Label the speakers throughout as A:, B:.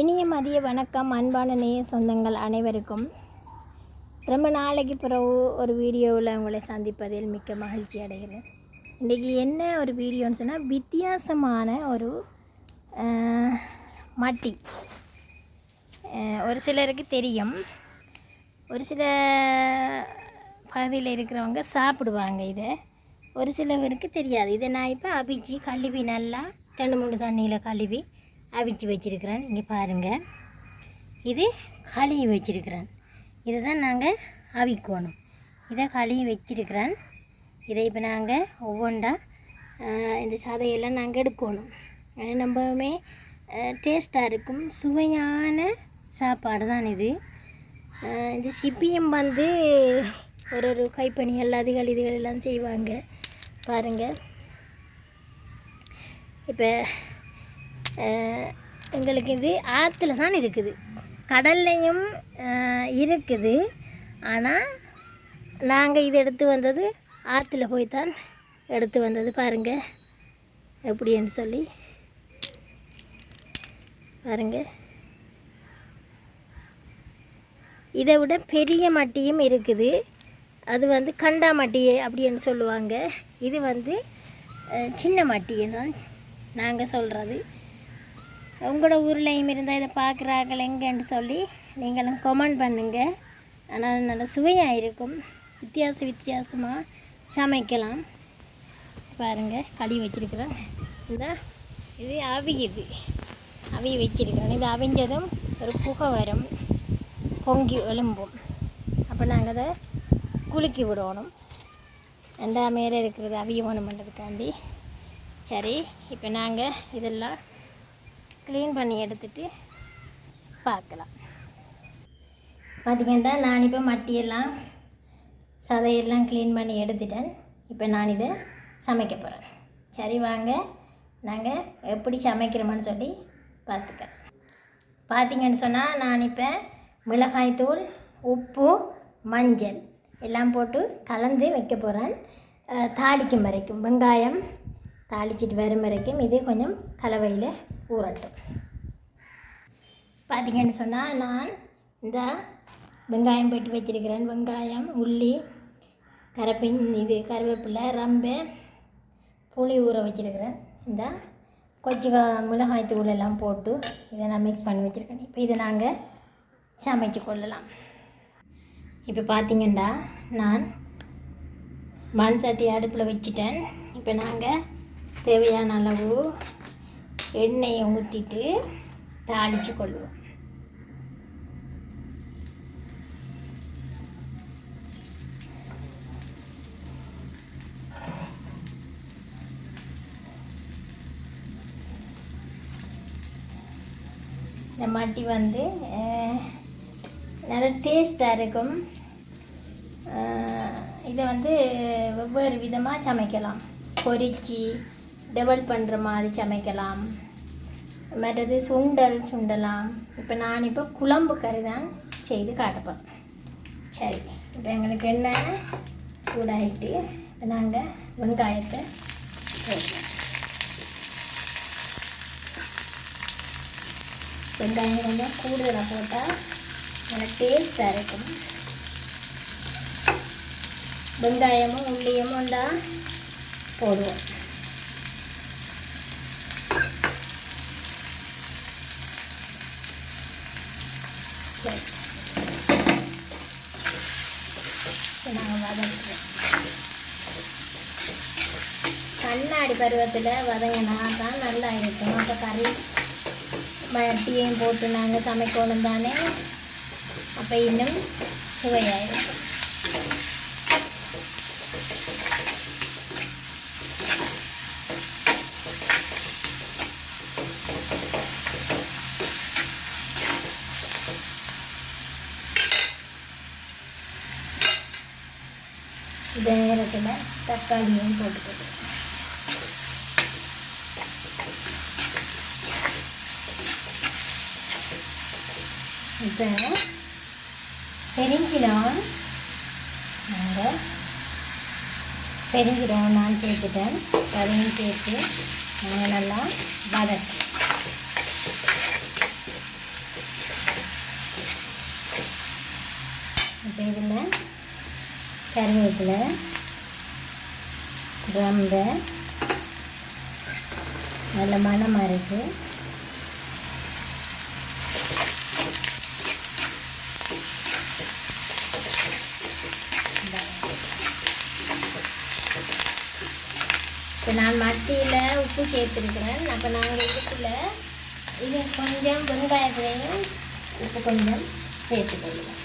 A: இனிய மதிய வணக்கம் அன்பான நேய சொந்தங்கள் அனைவருக்கும். ரொம்ப நாளைக்கு பிறகு ஒரு வீடியோவில் உங்களை சந்திப்பதில் மிக்க மகிழ்ச்சி அடைகிறேன். இன்றைக்கி என்ன ஒரு வீடியோன்னு சொன்னால் வித்தியாசமான ஒரு மட்டி. ஒரு சிலருக்கு தெரியும். ஒரு சில பகுதியில் இருக்கிறவங்க சாப்பிடுவாங்க இதை. ஒரு சிலவருக்கு தெரியாது. இதை நான் இப்போ அபிஜி கழுவி நல்லா ரெண்டு மூணு தண்ணியில் கழுவி அவிச்சு வச்சுருக்கிறேன். இங்கே பாருங்கள் இது களியை வச்சுருக்கிறேன். இதை தான் நாங்கள் அவிக்கணும். இதை களியை வச்சிருக்கிறேன். இதை இப்போ நாங்கள் ஒவ்வொன்றா இந்த சதையெல்லாம் நாங்கள் எடுக்கணும். அது ரொம்பவுமே டேஸ்ட்டாக இருக்கும். சுவையான சாப்பாடு தான் இது. இந்த சிப்பியம் வந்து ஒரு ஒரு கைப்பணிகள் அதுகள் இதுகள் எல்லாம் செய்வாங்க. பாருங்கள் இப்போ எங்களுக்கு இது ஆற்றுல தான் இருக்குது. கடல்லையும் இருக்குது. ஆனால் நாங்கள் இது எடுத்து வந்தது ஆற்றுல போய் தான் எடுத்து வந்தது பாருங்கள் எப்படின்னு சொல்லி. பாருங்கள் இதை விட பெரிய மட்டியும் இருக்குது. அது வந்து கண்டா மட்டி அப்படின்னு சொல்லுவாங்க. இது வந்து சின்ன மட்டின்னு தான் நாங்கள் சொல்கிறது உங்களோட ஊர்லேயும் இருந்தால் இதை பார்க்குறார்கள் சொல்லி நீங்களும் கமெண்ட் பண்ணுங்கள் ஆனால் நல்ல சுவையாக இருக்கும். வித்தியாச வித்தியாசமாக சமைக்கலாம். பாருங்கள் களி வச்சுருக்கிறேன் இந்த இது அவியுது அவிய வச்சிருக்கிறேன் இது அவிஞ்சதும் ஒரு புகை வரும். பொங்கி எலும்பும் அப்போ நாங்கள் அதை குலுக்கி விடணும். ரெண்டா மேலே இருக்கிறது அவியவனம் பண்ணுறதுக்காண்டி சரி இப்போ நாங்கள் இதெல்லாம் க்ளீன் பண்ணி எடுத்துட்டு பார்க்கலாம். பார்த்திங்கன்னா நான் இப்போ மட்டியெல்லாம் சதையெல்லாம் க்ளீன் பண்ணி எடுத்துட்டேன். இப்போ நான் இதை சமைக்க போகிறேன் சரி வாங்க. நாங்கள் எப்படி சமைக்கிறோமோன்னு சொல்லி பார்த்துக்கிறேன் பார்த்தீங்கன்னு சொன்னால் நான் இப்போ மிளகாய்த்தூள் உப்பு மஞ்சள் எல்லாம் போட்டு கலந்து வைக்க போகிறேன் தாளிக்கும் வரைக்கும். வெங்காயம் தாளிச்சிட்டு வரும் வரைக்கும் இது கொஞ்சம் கலவையில் ஊறட்டும். பார்த்தீங்கன்னு சொன்னால் நான் இந்த வெங்காயம் போட்டு வச்சுருக்கிறேன். வெங்காயம் உள்ளி கரப்பின் இது கருவேப்பிலை ரம்பு புளி ஊற வச்சுருக்கிறேன். இந்த கொஞ்சம் மிளகாய் தூள் எல்லாம் போட்டு இதை நான் மிக்ஸ் பண்ணி வச்சுருக்கேன். இப்போ இதை நாங்கள் சமைச்சு கொள்ளலாம். இப்போ பார்த்தீங்கன்னா நான் மண் சட்டி அடுப்பில் வச்சுட்டேன். இப்போ நாங்கள் தேவையான அளவு எண்ணெயை ஊற்றிட்டு தாளித்து கொள்வோம். இந்த மட்டி வந்து நல்ல டேஸ்ட்டாக இருக்கும். இதை வந்து வெவ்வேறு விதமாக சமைக்கலாம். பொரிச்சு டெவல் பண்ணுற மாதிரி சமைக்கலாம். மற்றது சுண்டல் சுண்டலாம். இப்போ நான் இப்போ குழம்பு கறி தான் செய்து காட்டப்போம் சரி இப்போ எங்களுக்கு என்ன சூடாகிட்டு இப்போ நாங்கள் வெங்காயத்தை போடலாம் வெங்காயம் கொஞ்சம் கூடுதலாக போட்டால் நல்ல டேஸ்ட்டாக இருக்கும். வெங்காயமும் உள்ளியும் ஒன்றா போடுவோம். சரி நாங்கள் வதக்குறோம் கண்ணாடி பருவத்தில் வதங்கினா தான் நல்லா இருக்கும் அப்போ கறி மட்டியும் போட்டு நாங்கள் சமைக்கணும் தானே? அப்போ இன்னும் சுவையாயிருக்கும் இதே நேரத்தில் தக்காளியும் போட்டுக்கிறது இப்போ பெருங்கிலான் நாங்கள் பெருங்கிலான் நான் சேர்த்துட்டேன். அதையும் சேர்த்து நாங்கள் நல்லா வதக்கு. இப்போ இதில் கருவேப்பிலை ரொம்ப நல்ல மணமாக இருக்குது இப்போ நான் மத்தியில் உப்பு சேர்த்துருக்கிறேன். அப்போ நாங்கள் இதுக்குள்ள இது கொஞ்சம் வெங்காயத்துலையும் உப்பு கொஞ்சம் சேர்த்துக்கொள்ளுவோம்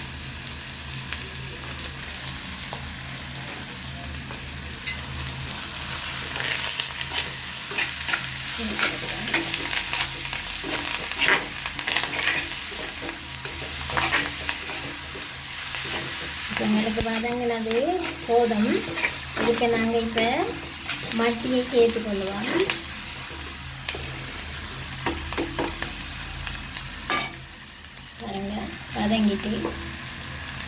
A: இப்போ எங்களுக்கு வதங்கினது போதும் இதுக்கு நாங்கள் இப்போ மட்டியை சேர்த்து கொள்ளுவோம். பாருங்க வதங்கிட்டு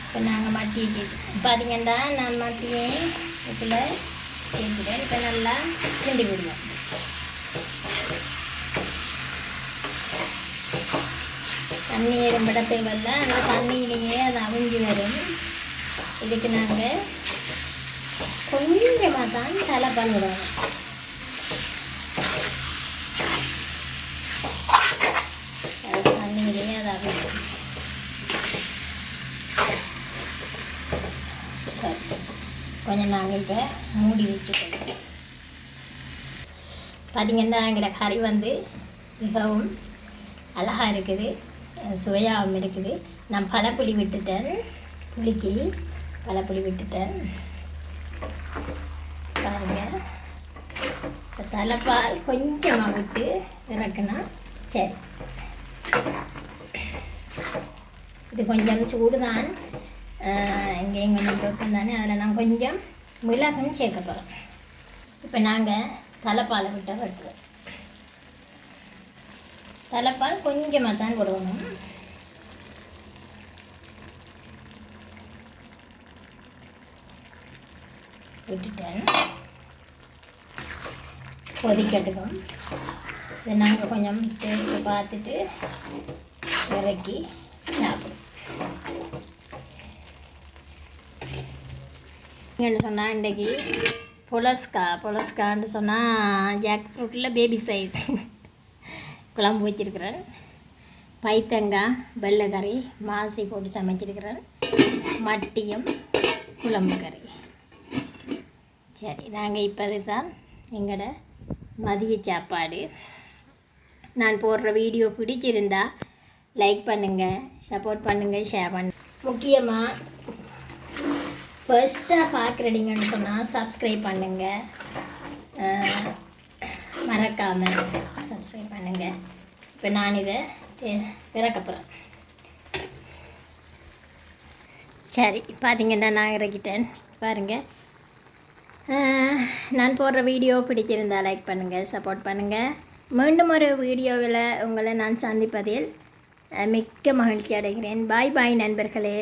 A: இப்போ நாங்கள் மட்டியை சேர்த்து பார்த்தீங்கன்னா நான் மட்டியை இதில் சேர்த்துட்டேன் இப்போ நல்லா கிண்டி விடுவோம். தண்ணி எறும்பிட தேவையில்ல அந்த தண்ணியிலேயே அது அவிஞ்சு வரும். இதுக்கு நாங்கள் கொஞ்சமாக தான் தலை பண்ணிடுவோம் தண்ணியிலேயே அது அவங்க சரி. கொஞ்சம் நாங்கள் இப்போ மூடி வச்சுக்கொள்வோம் பார்த்தீங்கன்னா எங்களோட கறி வந்து மிகவும் அழகாக இருக்குது. சுவையாகவும் இருக்குது நான் பழப்புளி விட்டுட்டேன். புளிக்கு பழப்புளி விட்டுட்டேன். பாருங்கள் இப்போ தலைப்பால் கொஞ்சமாக விட்டு இறக்குனா சரி. இது கொஞ்சம் சூடு தான் இங்கேயும் கொஞ்சம் தோட்டம் தானே அதில் நான் கொஞ்சம் மிளகும் சேர்க்க போகிறேன் இப்போ நாங்கள் தலைப்பாலை விட்ட வெட்டுவோம் தலைப்பால் கொஞ்சமாக தான் போடணும். விட்டுட்டேன். கொதிக்கட்டுக்கும் இதை நாங்கள் கொஞ்சம் டேஸ்ட்டு பார்த்துட்டு இறக்கி சாப்பிடுவோம் என்ன சொன்னால் இன்றைக்கி புலஸ்கா புலஸ்கான்னு சொன்னால் ஜாக் ஃப்ரூட்டில் பேபி சைஸ் குழம்பு வச்சிருக்கிறேன் பைத்தங்காய் வெள்ளைக்கறி மாசி போட்டு சமைச்சிருக்கிறேன் மட்டியும் குழம்பு கறி. சரி நாங்கள் இப்போ தான் எங்களோட மதிய சாப்பாடு. நான் போடுற வீடியோ பிடிச்சிருந்தா லைக் பண்ணுங்கள் சப்போர்ட் பண்ணுங்கள் ஷேர் பண்ணு முக்கியமாக ஃபர்ஸ்ட்டாக பார்க்குறீங்கன்னு சொன்னால் சப்ஸ்கிரைப் பண்ணுங்கள் மறக்காமல் சப்ஸ்கிரைப் பண்ணுங்கள் இப்போ நான் இதை தி- திறக்க போகிறேன் சரி பார்த்தீங்கன்னா நான் இறக்கிட்டேன். பாருங்கள் நான் போடுற வீடியோ பிடிச்சிருந்தால் லைக் பண்ணுங்கள் சப்போர்ட் பண்ணுங்கள் மீண்டும் ஒரு வீடியோவில் உங்களை நான் சந்திப்பதில் மிக்க மகிழ்ச்சி அடைகிறேன். பாய் பாய் நண்பர்களே.